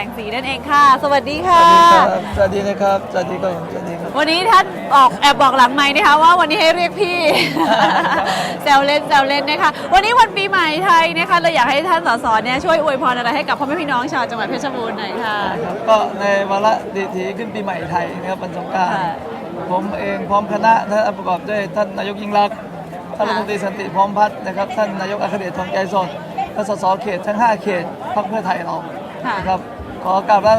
แสงสีนั่นเองค่ะ สวัสดีค่ะ สวัสดีนะครับ สวัสดีครับผมสวัสดีครับ วันนี้ท่านออกแอบบอกหลังไม้นะคะว่าวันนี้ให้เรียกพี่ แซวเล่นแซวเล่นนะคะ วันนี้วันปีใหม่ไทยนะคะเราอยากให้ท่านสสเนี่ยช่วยอวยพรอะไรให้กับพ่อแม่พี่น้องชาวจังหวัดเพชรบูรณ์หน่อยค่ะ ก็ในวาระดีทีขึ้นปีใหม่ไทยนะครับวันสงกรารค่ะผมเองพร้อมคณะท่านประกอบด้วยท่านนายกยิ่งรักษณ์ท่านรัฐมนตรีสันติพร้อมพัฒน์นะครับท่านนายกอัครเดชทองใจสดและสสเขตทั้ง 5 เขตพรรคเพื่อไทยเราค่ะนะครับ ขอกราบลา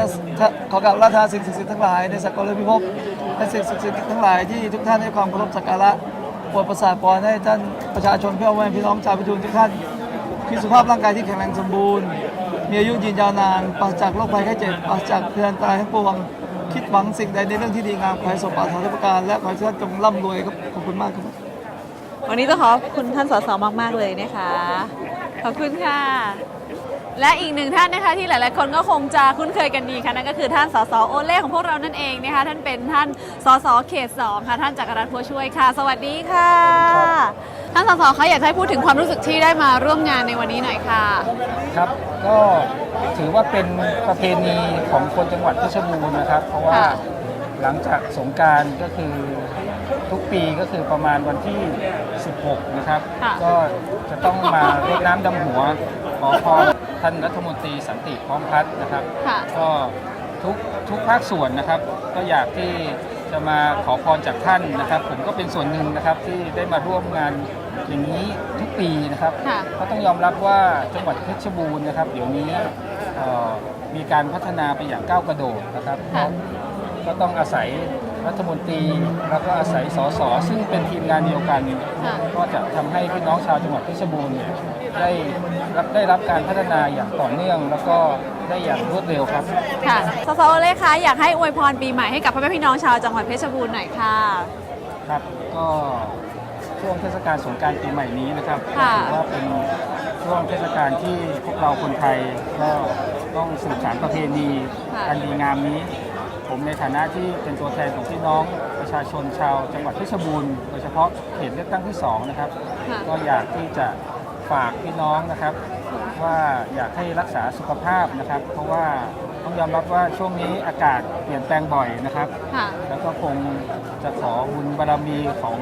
ขอกราบลาทาสิ่งศักดิ์สิทธิ์ทั้งหลายในสกลพิภพและสิ่งศักดิ์สิทธิ์ทั้งหลายที่ทุกท่านให้ความเคารพสักการะปรดประสาทพรให้ท่านประชาชนเพื่อแม่พี่น้องชาวพิจูรทุกท่านมีสุขภาพร่างกายที่แข็งแรงสมบูรณ์ มีอายุยืนยาวนานปราศจากโรคภัยไข้เจ็บปราศจากเพื่อนตายทั้งปวง คิดหวังสิ่งใดในเรื่องที่ดีงามขอให้สมปรารถนาทุกประการและขอให้ท่านจงร่ำรวยครับขอบคุณมากครับวันนี้ต้องขอบคุณท่านสสมาก ๆ เลยนะคะ ขอบคุณค่ะ และอีกหนึ่งท่านนะคะที่หลาย ๆ คนก็คงจะคุ้นเคยกันดีค่ะนั่นก็คือท่านสสโอเล่ของพวกเรานั่นเองนะคะท่านเป็นท่านสสเขตสองค่ะท่านจักรรัตน์พัวช่วยค่ะ สวัสดีค่ะ ท่านสสคะอยากจะให้พูดถึงความรู้สึกที่ได้มาร่วมงานในวันนี้หน่อยค่ะครับก็ถือว่าเป็นประเพณีของคนจังหวัดเพชรบูรณ์นะครับ เพราะว่าค่ะหลังจากสงกรารก็คือทุกปีก็คือประมาณวันที่ 16 นะครับค่ะก็จะต้องมารดน้ำดำหัวขอพร ท่านรัฐมนตรีสันติพร้อมพัฒน์นะครับ ค่ะ ก็ทุกทุกภาคส่วนนะครับ ก็อยากที่จะมาขอพรจากท่านนะครับ ผมก็เป็นส่วนหนึ่งนะครับที่ได้มาร่วมงานอย่างนี้ทุกปีนะครับค่ะก็ต้องยอมรับว่าจังหวัดเพชรบูรณ์นะครับ เดี๋ยวนี้เอ่อมีการพัฒนาไปอย่างก้าวกระโดดนะครับ ค่ะ ก็ต้องอาศัย รัฐมนตรี แล้วก็อาศัยสสซึ่งเป็นทีมงานเดียวกันค่ะก็จะทำให้พี่น้องชาวจังหวัดเพชรบูรณ์เนี่ยได้รับได้รับการพัฒนาอย่างต่อเนื่อง แล้วก็ได้อย่างรวดเร็วครับค่ะสสโอเล่คะอยากให้อวยพรปีใหม่ให้กับพ่อแม่พี่น้องชาวจังหวัดเพชรบูรณ์หน่อยค่ะครับก็ช่วงเทศกาลสงกรารปีใหม่นี้นะครับค่ะถือว่าเป็นช่วงเทศกาลที่พวกเราคนไทยก็ต้องสืบสานประเพณีค่ะอันดีงามนี้ ผมในฐานะที่เป็นตัวแทนของพี่น้องประชาชนชาวจังหวัดเพชรบูรณ์โดยเฉพาะเขตเลือกตั้งที่สองนะครับ ค่ะ ก็อยากที่จะฝากพี่น้องนะครับ ว่าอยากให้รักษาสุขภาพนะครับ เพราะว่าต้องยอมรับว่าช่วงนี้อากาศเปลี่ยนแปลงบ่อยนะครับ ค่ะ แล้วก็คงจะขอบุญบารมีของ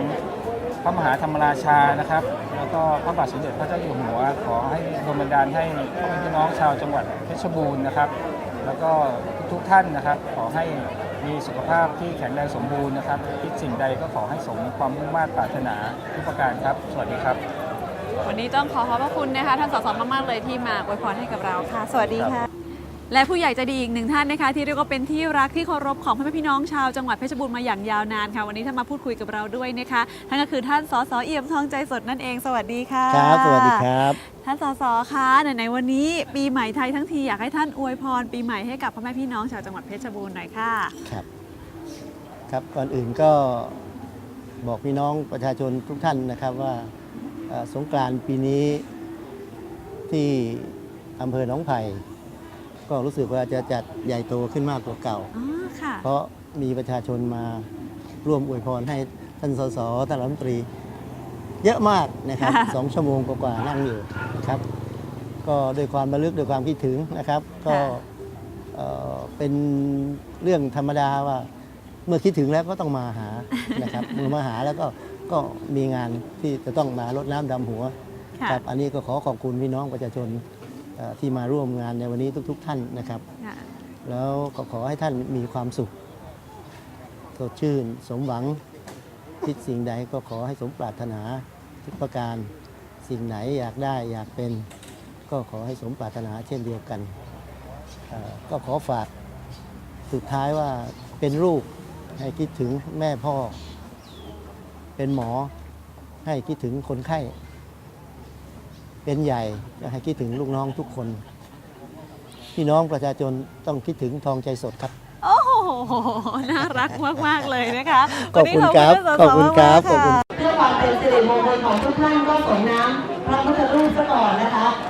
พระมหาธรรมราชานะครับ แล้วก็พระบาทสมเด็จพระเจ้าอยู่หัว ขอให้ดลบันดาลให้พ่อแม่พี่น้องชาวจังหวัดเพชรบูรณ์นะครับ แล้วก็ทุกท่านนะครับ ขอให้มีสุขภาพที่แข็งแรงสมบูรณ์นะครับ คิดสิ่งใดก็ขอให้สมความมุ่งมั่นปรารถนาทุกประการครับ สวัสดีครับ วันนี้ต้องขอขอบพระคุณนะคะท่านสสมากๆเลยที่มาอวยพรให้กับเราค่ะ สวัสดีค่ะ และผู้ใหญ่ใจะดีอีกหนึ่งท่านนะคะ ที่เรียกว่าเป็นที่รักที่เคารพของพ่อแม่พี่น้องชาวจังหวัดเพชรบูรณ์มาอย่างยาวนานค่ะ วันนี้ท่านมาพูดคุยกับเราด้วยนะคะท่านก็คือท่านสสเอี่ยมทองใจสดนั่นเอง สวัสดีค่ะครับสวัสดีครับ ท่านสสคะไหนๆวันนี้ปีใหม่ไทยทั้งทีอยากให้ท่านอวยพร ปีใหม่ให้กับพ่อแม่พี่น้องชาวจังหวัดเพชรบูรณ์หน่อยค่ะครับ ครับก่อนอื่นก็บอกพี่น้องประชาชนทุกท่านนะครับว่าเอ่อสงกรานต์ปีนี้ที่อำเภอหนองไผ่ ก็รู้สึกว่าจะจัดใหญ่โตขึ้นมากกว่าเก่า อ๋อค่ะ เพราะมีประชาชนมาร่วมอวยพรให้ท่านสสท่านรัฐมนตรี เยอะมากนะครับสองชั่วโมงกว่าๆนั่งอยู่นะครับ ก็ด้วยความระลึกด้วยความคิดถึงนะครับ ก็ค่ะเอ่อเป็นเรื่องธรรมดาว่า เมื่อคิดถึงแล้วก็ต้องมาหานะครับ เมื่อมาหาแล้วก็ก็มีงานที่จะต้องมารดน้ำดำหัว ค่ะ ครับ อันนี้ก็ขอขอบคุณพี่น้องประชาชนเอ่อ ที่มาร่วมงานในวันนี้ทุก ๆ ท่านนะครับค่ะแล้วก็ขอให้ท่านมีความสุขสดชื่น สมหวังคิดสิ่งใดก็ขอให้สมปรารถนาทุกประการสิ่งไหนอยากได้อยากเป็น ก็ขอให้สมปรารถนาเช่นเดียวกันเอ่อก็ขอฝากสุดท้ายว่าเป็นลูกให้คิดถึงแม่พ่อ เป็นหมอให้คิดถึงคนไข้ เป็นใหญ่ก็ให้คิดถึงลูกน้องทุกคน พี่น้องประชาชนต้องคิดถึงทองใจสดครับ โอ้โห น่ารักมาก ๆ เลยนะคะขอบคุณวันนี้ครับท่านสสขอบคุณครับมากๆขอบคุณะเพื่อความเป็นสิริมงคลของทุกท่านก็ส่งน้ำพระพุทธรูปซะก่อนนะคะคุณ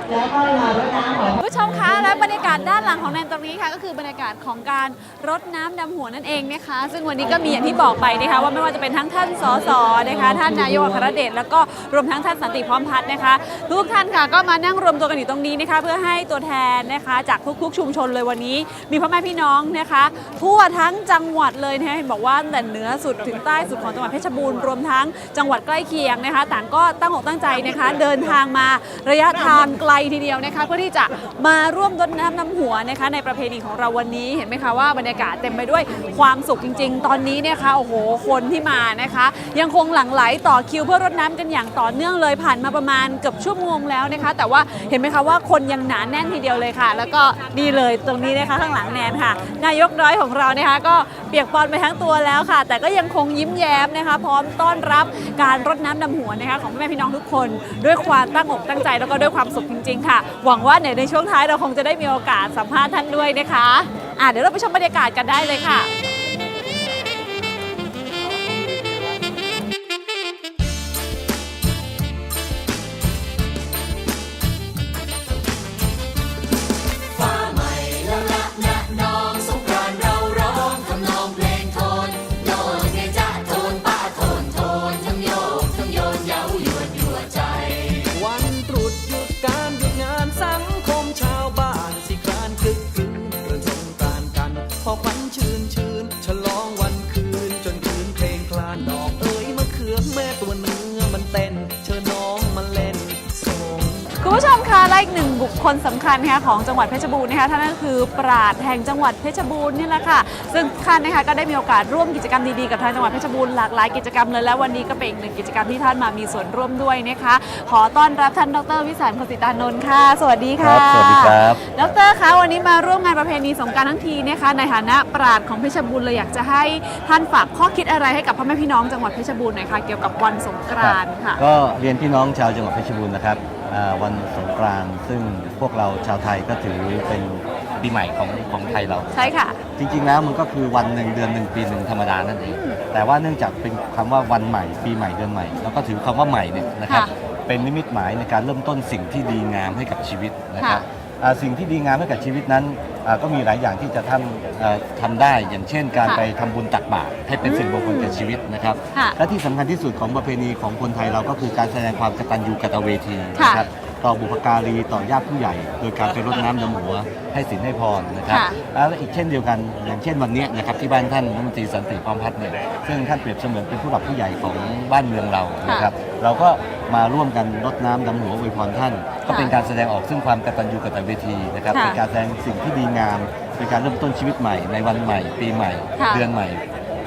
ผู้ชมคะและบรรยากาศด้านหลังของแนนตรงนี้ค่ะก็คือบรรยากาศของการรดน้ำดำหัวนั่นเองนะคะ ซึ่งวันนี้ก็มีอย่างที่บอกไปนะคะว่าไม่ว่าจะเป็นทั้งท่านสสนะคะ ท่านนายกอัครเดชแล้วก็รวมทั้งท่านสันติพร้อมพัฒน์นะคะ ทุกท่านค่ะก็มานั่งรวมตัวกันอยู่ตรงนี้นะคะ เพื่อให้ตัวแทนนะคะจากทุกๆชุมชนเลยวันนี้ มีพ่อแม่พี่น้องนะคะ ทั่วทั้งจังหวัดเลยนะคะเห็นบอกว่าแต่เหนือสุดถึงใต้สุดของจังหวัดเพชรบูรณ์รวมทั้งจังหวัดใกล้เคียงนะคะ ต่างก็ตั้งอกตั้งใจนะคะ เดินทางมาระยะทางไกลทีเดียวนะคะเพื่อที่จะมาร่วมรดน้ำน้ำหัวนะคะ ในประเพณีของเราวันนี้เห็นไหมคะว่าบรรยากาศเต็มไปด้วยความสุขจริง ๆ ตอนนี้เนี่ยคะโอ้โหคนที่มานะคะ ยังคงหลั่งไหลต่อคิวเพื่อรดน้ำกันอย่างต่อเนื่องเลยผ่านมาประมาณเกือบชั่วโมงแล้วนะคะ แต่ว่าเห็นไหมคะว่าคนยังหนาแน่นทีเดียวเลยค่ะ แล้วก็นี่เลยตรงนี้นะคะข้างหลังแนนค่ะ นายกน้อยของเรานะคะ ก็เปียกปอนไปทั้งตัวแล้วค่ะ แต่ก็ยังคงยิ้มแย้มนะคะ พร้อมต้อนรับการรดน้ำดำหัวนะคะของแม่พี่น้องทุกคน ด้วยความตั้งอกตั้งใจแล้วก็ด้วยความสุขจริงๆ ค่ะ หวังว่าเดี๋ยวในช่วงท้ายเราคงจะได้มีโอกาสสัมภาษณ์ท่านด้วยนะคะอะเดี๋ยวเราไปชมบรรยากาศกันได้เลยค่ะ กหนึ่งบุคคลสำคัญนะคะของจังหวัดเพชรบูรณ์นะคะท่านก็คือปราดแห่งจังหวัดเพชรบูรณ์นี่แหละค่ะ ซึ่งท่านนะคะก็ได้มีโอกาสร่วมกิจกรรมดีๆกับทางจังหวัดเพชรบูรณ์หลากหลายกิจกรรมเลยและวันนี้ก็เป็นอีกหนึ่งกิจกรรมที่ท่านมามีส่วนร่วมด้วยนะคะ ขอต้อนรับท่านดรวิสารคสิตานนท์ค่ะ สวัสดีค่ะครับสวัสดีครับดรคะวันนี้มาร่วมงานประเพณีสงกรารทั้งทีนะคะในฐานะปราดของเพชรบูรณ์เลยอยากจะให้ท่านฝากข้อคิดอะไรให้กับพ่อแม่พี่น้องจังหวัดเพชรบูรณ์หน่อยค่ะเกี่ยวกับวันสงกรานต์ค่ะก็เรียนพี่น้องชาวจังหวัดเพชรบูรณ์นะครับอ่า วันสงกรานต์ซึ่งพวกเราชาวไทยก็ถือเป็นปีใหม่ของของไทยเรา ใช่ค่ะ จริง ๆ แล้วมันก็คือวันหนึ่งเดือนหนึ่งปีหนึ่งธรรมดานั่นเองแต่ว่าเนื่องจากเป็นคำว่าวันใหม่ ปีใหม่เดือนใหม่ แล้วก็ถือคำว่าใหม่เนี่ยนะครับค่ะเป็นนิมิตหมายในการเริ่มต้นสิ่งที่ดีงามให้กับชีวิตนะครับค่ะอ่า สิ่งที่ดีงามให้กับชีวิตนั้นอ่าก็มีหลายอย่างที่จะทำเอ่อทำได้อย่างเช่น การค่ะไปทำบุญตักบาตรให้เป็นสิ่งมงคลแก่ชีวิตนะครับค่ะและที่สำคัญที่สุดของประเพณีของคนไทยเราก็คือการแสดงความกตัญญูกตเวทีค่ะนะครับต่อบุพการีต่อญาติผู้ใหญ่ โดยการไปรดน้ำดำหัวให้สินให้พรนะครับค่ะแล้วอีกเช่นเดียวกันอย่างเช่นวันเนี้ยนะครับที่บ้านท่านรัฐมนตรีสันติพร้อมพัฒน์เนี่ยซึ่งท่านเปรียบเสมือนเป็นผู้หลักผู้ใหญ่ของบ้านเมืองเรานะครับ เราก็ มาร่วมกันรดน้ำดำหัวอวยพรท่าน ก็เป็นการแสดงออกซึ่งความกตัญญูกตเวทีนะครับค่ะเป็นการแสดงสิ่งที่ดีงามเป็นการเริ่มต้นชีวิตใหม่ในวันใหม่ ปีใหม่ ค่ะเดือนใหม่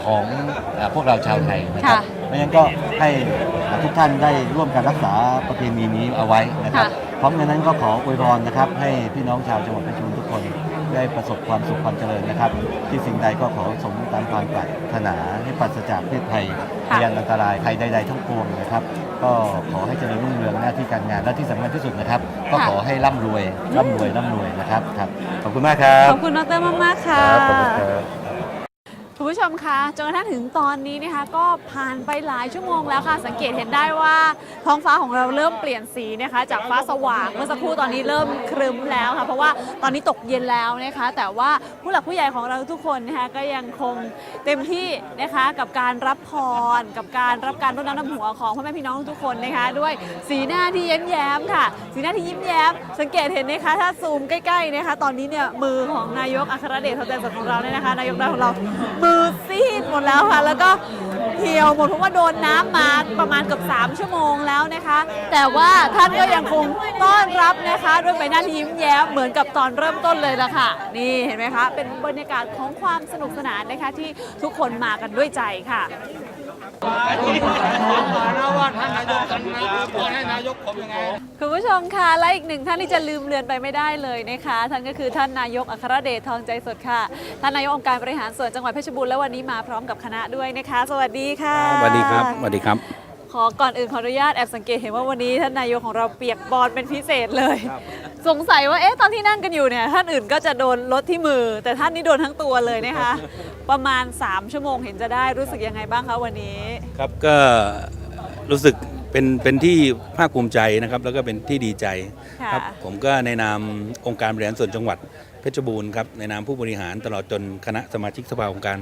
ของเอ่อพวกเราชาวไทยนะครับค่ะเพราะฉะนั้นก็ให้ทุกท่านได้ร่วมกันรักษาประเพณีนี้เอาไว้นะครับค่ะ พร้อมกันนั้นก็ขออวยพรนะครับให้พี่น้องชาวจังหวัดเพชรบูรณ์ทุกคน ได้ประสบความสุขความเจริญนะครับ ที่สิ่งใดก็ขอสมตามความปรารถนาให้ปราศจากเพศภัยพค่ะยันอันตรายภัยใด ๆ ทั้งปวงนะครับ ก็ขอให้เจริญรุ่งเรืองหน้าที่การงานและที่สำคัญที่สุดนะครับ ก็ขอให้ร่ำรวยร่ำรวยร่ำรวยนะครับครับขอบคุณมากครับขอบคุณดรมากๆค่ะ ครับขอบคุณครับ คุณผู้ชมคะจนกระทั่งถึงตอนนี้นะคะก็ผ่านไปหลายชั่วโมงแล้วค่ะสังเกตเห็นได้ว่าท้องฟ้าของเราเริ่มเปลี่ยนสีนะคะ จากฟ้าสว่างเมื่อสักครู่ตอนนี้เริ่มครึ้มแล้วค่ะเพราะว่าตอนนี้ตกเย็นแล้วนะคะ แต่ว่าผู้หลักผู้ใหญ่ของเราทุกคนนะคะก็ยังคงเต็มที่นะคะกับการรับพร กับการรับการรดน้ำดำหัวของพ่อแม่พี่น้องทุกคนนะคะ ด้วยสีหน้าที่ยิ้มแย้มค่ะ สีหน้าที่ยิ้มแย้ม สังเกตเห็นนะคะ ถ้าซูมใกล้ๆนะคะ ตอนนี้เนี่ยมือของนายกอัครเดชทองแดงสดของเราเนี่ยนะคะ นายกได้ของเรามือซีดหมดแล้วค่ะ แล้วก็เหี่ยวหมดเพราะว่าโดนน้ำมาประมาณเกือบ3 ชั่วโมงแล้วนะคะ แต่ว่าท่านก็ยังคงต้อนรับนะคะ ด้วยใบหน้าที่ยิ้มแย้มเหมือนกับตอนเริ่มต้นเลยละค่ะ นี่เห็นไหมคะ เป็นบรรยากาศของความสนุกสนานนะคะที่ทุกคนมากันด้วยใจค่ะ คุณผู้ชมคะและอีกหนึ่งท่านที่จะลืมเลือนไปไม่ได้เลยนะคะท่านก็คือท่านนายกอัครเดชทองใจสดค่ะท่านนายกองค์การบริหารส่วนจังหวัดเพชรบูรณ์และวันนี้มาพร้อมกับคณะด้วยนะคะ สวัสดีค่ะสวัสดีครับสวัสดีครับ ขอก่อนอื่นขออนุญาตแอบสังเกตเห็นว่าวันนี้ท่านนายกของเราเปียกบอลเป็นพิเศษเลย สงสัยว่าเอ๊ะตอนที่นั่งกันอยู่เนี่ยท่านอื่นก็จะโดนลดที่มือ แต่ท่านนี่โดนทั้งตัวเลยนะคะ ประมาณ 3 ชั่วโมงเห็นจะได้รู้สึกยังไงบ้างคะวันนี้ ครับก็รู้สึกเป็นเป็นที่ภาคภูมิใจนะครับ แล้วก็เป็นที่ดีใจค่ะ ครับ ผมก็ในนามองค์การบริหารส่วนจังหวัดเพชรบูรณ์ครับในนามผู้บริหารตลอดจนคณะสมาชิกสภาองค์การ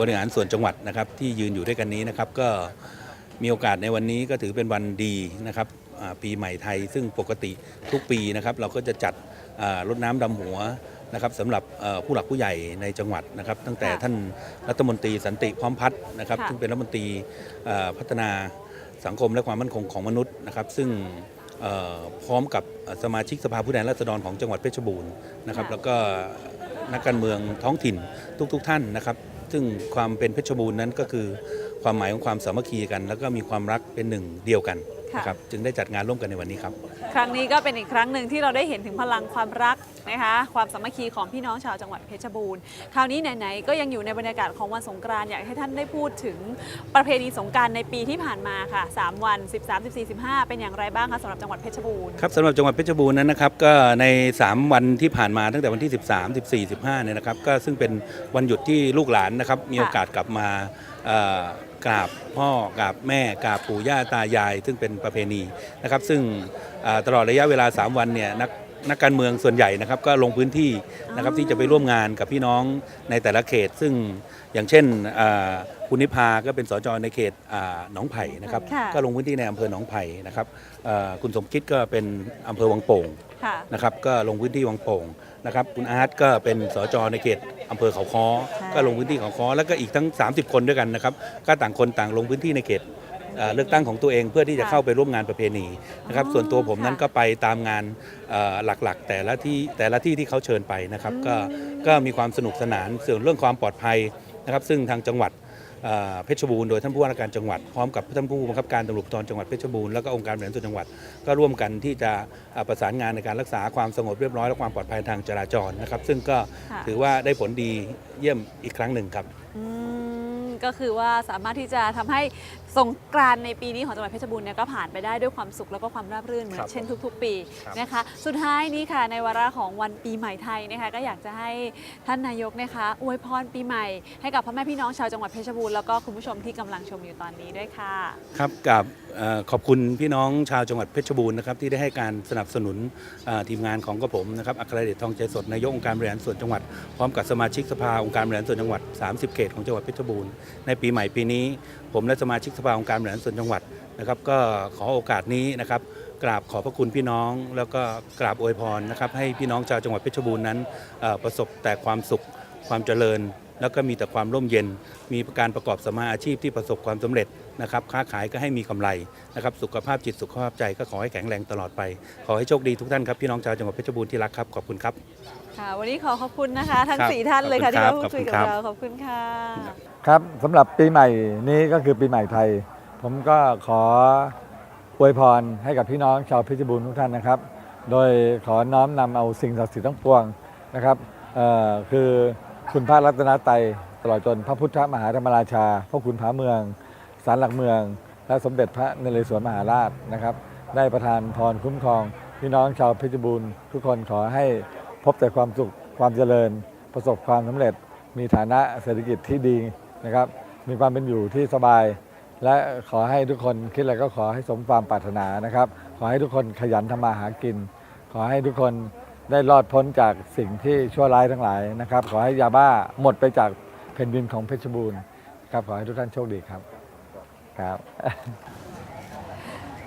บริหารส่วนจังหวัดนะครับ ที่ยืนอยู่ด้วยกันนี้นะครับก็มีโอกาสในวันนี้ก็ถือเป็นวันดีนะครับอ่า ปีใหม่ไทย ซึ่งปกติทุกปีนะครับเราก็จะจัดอ่ารดน้ำดำหัวนะครับสำหรับเอ่อผู้หลักผู้ใหญ่ในจังหวัดนะครับ ตั้งแต่ค่ะท่านรัฐมนตรีสันติพร้อมพัฒน์นะครับค่ะซึ่งเป็นรัฐมนตรีเอ่อพัฒนาสังคมและความมั่นคงของมนุษย์นะครับ ซึ่งเอ่อพร้อมกับสมาชิกสภาผู้แทนราษฎรของจังหวัดเพชรบูรณ์นะครับค่ะแล้วก็นักการเมืองท้องถิ่นทุกๆทท่านนะครับ ซึ่งความเป็นเพชรบูรณ์นั้นก็คือความหมายของความสามัคคีกัน แล้วก็มีความรักเป็นหนึ่งเดียวกันค่ะ นะครับจึงได้จัดงานร่วมกันในวันนี้ครับ ครั้งนี้ก็เป็นอีกครั้งหนึ่งที่เราได้เห็นถึงพลังความรักนะคะความสามัคคีของพี่น้องชาวจังหวัดเพชรบูรณ์คราวนี้ไหนๆก็ยังอยู่ในบรรยากาศของวันสงกรานต์อยากให้ท่านได้พูดถึงประเพณีสงกรารในปีที่ผ่านมาค่ะ 3 วัน 13 14 15 เป็นอย่างไรบ้างคะสำหรับจังหวัดเพชรบูรณ์ครับสำหรับจังหวัดเพชรบูรณ์นั้นนะครับก็ใน 3 วันที่ผ่านมาตั้งแต่วันที่ 13 14 15เนี่ยนะครับก็ซึ่งเป็นวันหยุดที่ลูกหลานนะครับมีโอกาสกลับมาเอ่อ กราบพ่อกราบแม่กราบปู่ย่าตายาย ซึ่งเป็นประเพณีนะครับ ซึ่งอ่าตลอดระยะเวลา 3 วันเนี่ยนักนักการเมืองส่วนใหญ่นะครับก็ลงพื้นที่นะครับที่จะไปร่วมงานกับพี่น้องในแต่ละเขต ซึ่งอย่างเช่นอ่าคุณนิพาก็เป็นสจในเขตอ่าหนองไผ่นะครับค่ะก็ลงพื้นที่ในอำเภอหนองไผ่นะครับเอ่อคุณสมคิดก็เป็นอำเภอวังโป่งค่ะนะครับก็ลงพื้นที่วังโป่ง นะครับคุณอาร์ตก็เป็นสจในเขตอำเภอเขาค้อใช่ก็ลงพื้นที่เขาค้อแล้วก็อีกทั้ง 30 คนด้วยกันนะครับก็ต่างคนต่างลงพื้นที่ในเขตเอ่อเลือกตั้งของตัวเองเพื่อที่จะเข้าไปร่วมงานประเพณีนะครับส่วนตัวผมนั้นก็ไปตามงานเอ่อหลักๆ แต่ละที่แต่ละที่ที่เขาเชิญไปนะครับก็ก็มีความสนุกสนานส่วนเรื่องความปลอดภัยนะครับซึ่งทางจังหวัด เอ่อเพชรบูรณ์โดยท่านผู้ว่าราชการจังหวัดพร้อมกับท่านผู้บังคับการตำรวจภูธรจังหวัดเพชรบูรณ์แล้วก็องค์การบริหารส่วนจังหวัดก็ร่วมกันที่จะเอ่อประสานงานในการรักษาความสงบเรียบร้อยและความปลอดภัยทางจราจรนะครับ ซึ่งก็ค่ะถือว่าได้ผลดีเยี่ยมอีกครั้งหนึ่งครับอืมก็คือว่าสามารถที่จะทำให้ สงกรานต์ในปีนี้ของจังหวัดเพชรบูรณ์เนี่ยก็ผ่านไปได้ด้วยความสุขแล้วก็ความราบรื่นเหมือครันบเช่นทุก ๆ ปีครับ นะคะ สุดท้ายนี้ค่ะในวาระของวันปีใหม่ไทยนะคะก็อยากจะให้ท่านนายกนะคะอวยพรปีใหม่ให้กับพ่อแม่พี่น้องชาวจังหวัดเพชรบูรณ์แล้วก็คุณผู้ชมที่กำลังชมอยู่ตอนนี้ด้วยค่ะ ครับกับเอ่อขอบคุณพี่น้องชาวจังหวัดเพชรบูรณ์นะครับที่ได้ให้การสนับสนุนเอ่อทีมงานของกระผมนะครับอัครเดชทองใจสดนายกองค์การบริหารส่วนจังหวัดพร้อมกับสมาชิกสภาองค์การบริหารส่วนจังหวัด 30 เขตของจังหวัดเพชรบูรณ์ในปีใหม่ปีนี้ ผมและสมาชิกสภาองค์การบริหารส่วนจังหวัดนะครับ ก็ขอโอกาสนี้นะครับกราบขอบพระคุณพี่น้อง แล้วก็กราบอวยพรนะครับ ให้พี่น้องชาวจังหวัดเพชรบูรณ์นั้นประสบแต่ความสุขความเจริญ แล้วก็มีแต่ความร่มเย็น มีการประกอบสมาอาชีพที่ประสบความสำเร็จ นะครับค้าขายก็ให้มีกำไรนะครับสุขภาพจิตสุขภาพใจก็ขอให้แข็งแรงตลอดไป ขอให้โชคดีทุกท่านครับพี่น้องชาวจังหวัดเพชรบูรณ์ที่รักครับขอบคุณครับค่ะวันนี้ขอขอบคุณนะคะทั้งครับสี่ท่านเลยค่ะขที่อบมาคุณพูดคุยกับครับเราขอบคุณค่ะครับสำหรับปีใหม่นี้ก็คือปีใหม่ไทย ผมก็ขออวยพรให้กับพี่น้องชาวเพชรบูรณ์ทุกท่านนะครับ โดยขอน้อมนำเอาสิ่งศักดิ์สิทธิ์ทั้งปวงนะครับเอ่อคือคุณพระรัตนตรัยตลอดจนพระพุทธมหาธรรมราชาพระคุณพระเมือง ศาลหลักเมืองและสมเด็จพระนเรศวรมหาราชนะครับ ได้ประทานพรคุ้มครอง พี่น้องชาวเพชรบูรณ์ทุกคนขอให้พบแต่ความสุขความเจริญ ประสบความสำเร็จ มีฐานะเศรษฐกิจที่ดีนะครับ มีความเป็นอยู่ที่สบาย และขอให้ทุกคนคิดอะไรก็ขอให้สมความปรารถนานะครับ ขอให้ทุกคนขยันทำมาหากิน ขอให้ทุกคนได้รอดพ้นจากสิ่งที่ชั่วร้ายทั้งหลายนะครับ ขอให้ยาบ้าหมดไปจากแผ่นดินของเพชรบูรณ์ครับขอให้ทุกท่านโชคดีครับ ครับ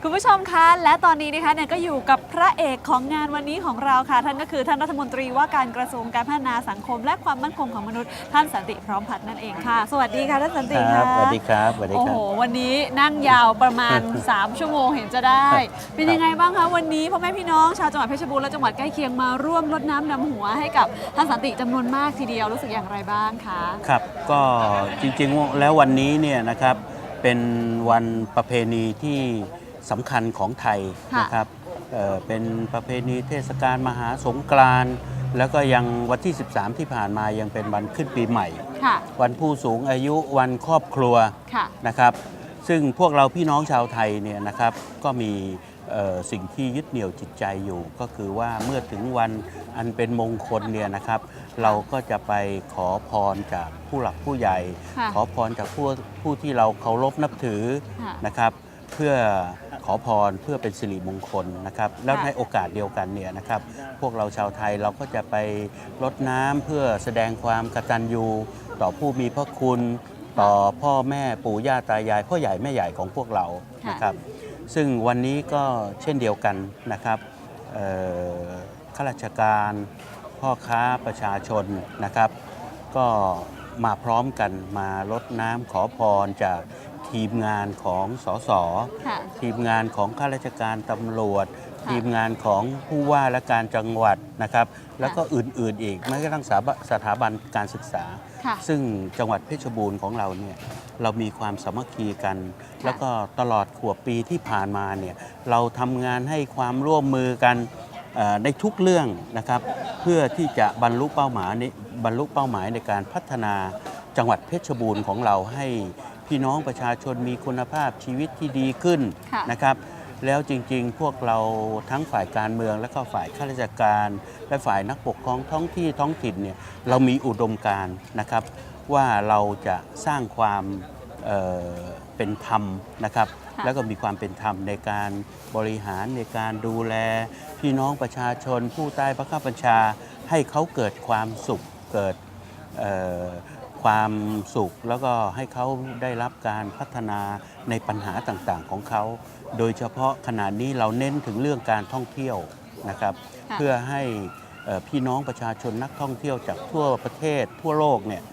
คุณผู้ชมคะ และตอนนี้นะคะเนี่ยก็อยู่กับพระเอกของงานวันนี้ของเราค่ะ ท่านก็คือท่านรัฐมนตรีว่าการกระทรวงการพัฒนาสังคม และความมั่นคงของมนุษย์ท่านสันติพร้อมพัฒน์นั่นเองค่ะ สวัสดีค่ะท่านสันติคค่ะรับสวัสดีครับสวัสดีโอ้ครัโหบ วันนี้นั่งยาวประมาณ 3 ชั่วโมงเห็นจะได้ เป็นยังไงบ้างคะวันนี้พ่อแม่พี่น้องชาวจังหวัดเพชรบูรณ์และจังหวัดใกล้เคียงมาร่วมรดน้ำดำหัวให้กับท่านสันติจำนวนมากทีเดียวรู้สึกอย่างไรบ้างคะ ครับก็จริงๆแล้ววันนี้เนี่ยนะครับ เป็นวันประเพณีที่สำคัญของไทยค่ะนะครับเอ่อเป็นประเพณีเทศกาลมหาสงกรานต์แล้วก็ยังวันที่ 13 ที่ผ่านมายังเป็นวันขึ้นปีใหม่ ค่ะ วันผู้สูงอายุวันครอบครัว ค่ะ นะครับซึ่งพวกเราพี่น้องชาวไทยเนี่ยนะครับก็มีเอ่อ สิ่งที่ยึดเหนี่ยวจิตใจอยู่ก็คือว่าเมื่อถึงวันอันเป็นมงคลเนี่ยนะครับ เราก็จะไปขอพรจากผู้หลักผู้ใหญ่ ค่ะ ขอพรจากผู้ผู้ที่เราเคารพนับถือค่ะ นะครับ เพื่อขอพรเพื่อเป็นสิริมงคลนะครับ แล้วค่ะ ในโอกาสเดียวกันเนี่ยนะครับ พวกเราชาวไทยเราก็จะไปรดน้ำเพื่อแสดงความกตัญญูต่อผู้มีพระคุณ ต่อพ่อแม่ปู่ย่าตายายพ่อใหญ่แม่ใหญ่ของพวกเราค่ะนะครับ ซึ่งวันนี้ก็เช่นเดียวกันนะครับเอ่อข้าราชการพ่อค้าประชาชนนะครับ ก็มาพร้อมกันมารดน้ำขอพรจากทีมงานของสสค่ะทีมงานของข้าราชการตำรวจค่ะทีมงานของผู้ว่าและการจังหวัดนะครับ แล้วก็อื่นๆอีกแม้กระทั่งสถาบสถาบันการศึกษา ค่ะ ซึ่งจังหวัดเพชรบูรณ์ของเราเนี่ยเรามีความสามัคคีกัน แล้วก็ตลอดขวบปีที่ผ่านมาเนี่ยเราทำงานให้ความร่วมมือกันเอ่อในทุกเรื่องนะครับ เพื่อที่จะบรรลุเป้าหมายในบรรลุเป้าหมายในการพัฒนาจังหวัดเพชรบูรณ์ของเราให้พี่น้องประชาชนมีคุณภาพชีวิตที่ดีขึ้นค่ะ นะครับ แล้วจริงๆ พวกเราทั้งฝ่ายการเมือง และก็ฝ่ายข้าราชการ และฝ่ายนักปกครองท้องที่ท้องถิ่นเนี่ยเรามีอุดมการณ์นะครับ ว่าเราจะสร้างความเอ่อเป็นธรรมนะครับ ค่ะแล้วก็มีความเป็นธรรมในการบริหารในการดูแล พี่น้องประชาชน ผู้ใต้บังคับบัญชา ให้เขาเกิดความสุขเกิด เอ่อความสุขแล้วก็ให้เขาได้รับการพัฒนาในปัญหาต่างๆของเขา โดยเฉพาะขณะนี้เราเน้นถึงเรื่องการท่องเที่ยวนะครับ ค่ะ เพื่อให้เอ่อพี่น้องประชาชนนักท่องเที่ยวจากทั่วประเทศ ทั่วโลกเนี่ย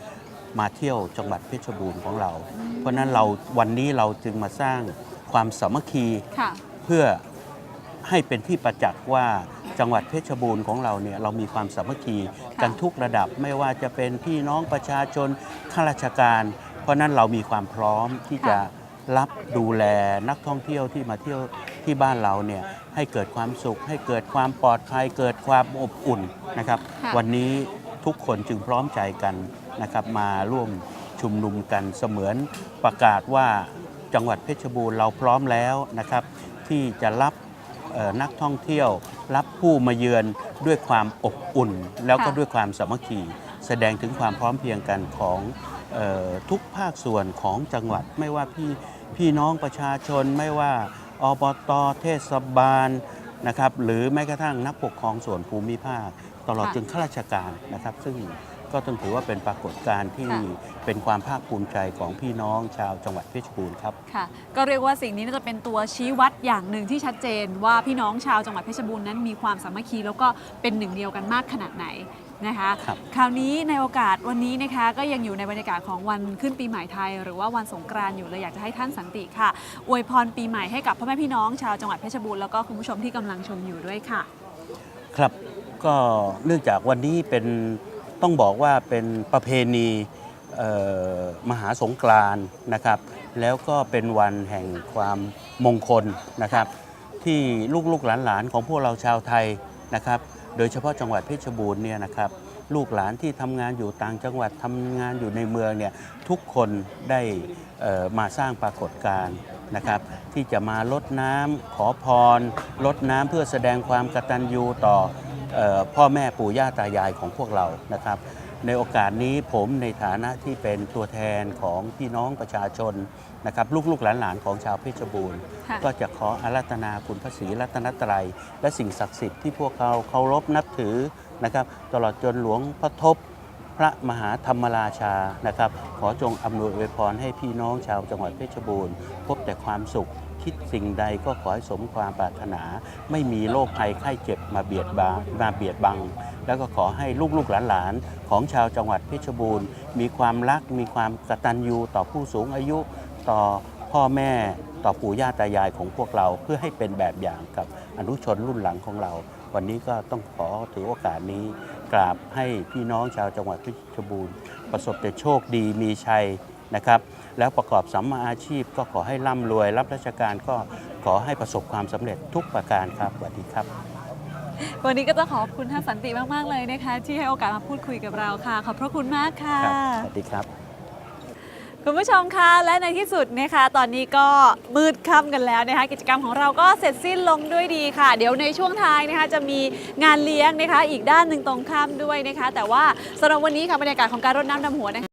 มาเที่ยวจังหวัดเพชรบูรณ์ของเรา เพราะฉะนั้นเราวันนี้เราจึงมาสร้างความสามัคคี ค่ะ เพื่อให้เป็นที่ประจักษ์ว่าจังหวัดเพชรบูรณ์ของเราเนี่ยเรามีความสามัคคีค่ะกันทุกระดับไม่ว่าจะเป็นพี่น้องประชาชนข้าราชการ เพราะฉะนั้นเรามีความพร้อมที่จะ รับดูแลนักท่องเที่ยวที่มาเที่ยวที่บ้านเราเนี่ยให้เกิดความสุข ให้เกิดความปลอดภัย เกิดความอบอุ่นนะครับค่ะวันนี้ทุกคนจึงพร้อมใจกันนะครับ มาร่วมชุมนุมกันเสมือนประกาศว่าจังหวัดเพชรบูรณ์เราพร้อมแล้วนะครับ ที่จะรับเอ่อนักท่องเที่ยว รับผู้มาเยือนด้วยความอบอุ่น แล้วก็ค่ะด้วยความสามัคคีแสดงถึงความพร้อมเพรียงกันของเออทุกภาคส่วนของจังหวัดไม่ว่าพี่ พี่น้องประชาชนไม่ว่าอบตเทศบาลนะครับหรือแม้กระทั่งนักปกครองส่วนภูมิภาค ตลอดค่ะจนข้าราชการนะครับ ซึ่งก็ต้องถือว่าเป็นปรากฏการณ์ที่ค่ะ เป็นความภาคภูมิใจของพี่น้องชาวจังหวัดเพชรบูรณ์ครับ ค่ะ ก็เรียกว่าสิ่งนี้น่าจะเป็นตัวชี้วัดอย่างหนึ่งที่ชัดเจน ว่าพี่น้องชาวจังหวัดเพชรบูรณ์นั้นมีความสามัคคีแล้วก็เป็นหนึ่งเดียวกันมากขนาดไหน นะคะครับคราวนี้ในโอกาสวันนี้นะคะก็ยังอยู่ในบรรยากาศของวันขึ้นปีใหม่ไทย หรือว่าวันสงกรานต์อยู่เลยอยากจะให้ท่านสันติค่ะ อวยพรปีใหม่ให้กับพ่อแม่พี่น้องชาวจังหวัดเพชรบูรณ์แล้วก็คุณผู้ชมที่กำลังชมอยู่ด้วยค่ะ ครับก็เนื่องจากวันนี้เป็นต้องบอกว่าเป็นประเพณีเอ่อมหาสงกรานต์นะครับ แล้วก็เป็นวันแห่งความมงคลนะครับ ที่ลูกๆหลานๆของพวกเราชาวไทยนะครับ โดยเฉพาะจังหวัดเพชรบูรณ์เนี่ยนะครับลูกหลานที่ทำงานอยู่ต่างจังหวัดทำงานอยู่ในเมืองเนี่ยทุกคนได้มาสร้างปรากฏการณ์นะครับ ที่จะมาลดน้ำขอพรลดน้ำเพื่อแสดงความกตัญญูต่อออพ่อแม่ปู่ย่าตายายของพวกเรานะครับ ในโอกาสนี้ผมในฐานะที่เป็นตัวแทนของพี่น้องประชาชนนะครับลูกๆหลานๆของชาวเพชรบูรณ์ ค่ะก็จะขออาราธนาคุณพระศรีรัตนตรัย และสิ่งศักดิ์สิทธิ์ที่พวกเขาเคารพนับถือนะครับตลอดจนหลวงพระทบพระมหาธรรมราชานะครับ ขอจงอำนวยอวยพรให้พี่น้องชาวจังหวัดเพชรบูรณ์ พบแต่ความสุข คิดสิ่งใดก็ขอให้สมความปรารถนา ไม่มีโรคภัยไข้เจ็บมาเบียดบังมาเบียดบัง แล้วก็ขอให้ลูกๆหลานๆ ของชาวจังหวัดเพชรบูรณ์ มีความรัก มีความกตัญญูต่อผู้สูงอายุต่อพ่อแม่ต่อปู่ย่าตายายของพวกเราเพื่อให้เป็นแบบอย่างกับอนุชนรุ่นหลังของเรา วันนี้ก็ต้องขอถือโอกาสนี้ กราบให้พี่น้องชาวจังหวัดเพชรบูรณ์ ประสบแต่โชคดีมีชัยนะครับ แล้วประกอบสัมมาอาชีพก็ขอให้ร่ำรวย รับราชการก็ขอให้ประสบความสำเร็จทุกประการครับสวัสดีครับ วันนี้ก็ต้องขอบคุณท่านสันติมาก ๆ เลยนะคะ ที่ให้โอกาสมาพูดคุยกับเราค่ะ ขอบพระคุณมากค่ะ ครับสวัสดีครับ คุณผู้ชมคะและในที่สุดนะคะ ตอนนี้ก็มืดค่ำกันแล้วนะคะ กิจกรรมของเราก็เสร็จสิ้นลงด้วยดีค่ะ เดี๋ยวในช่วงท้ายนะคะ จะมีงานเลี้ยงนะคะ อีกด้านหนึ่งตรงข้ามด้วยนะคะ แต่ว่าสำหรับวันนี้ค่ะบรรยากาศของการรดน้ำดำหัวนะคะ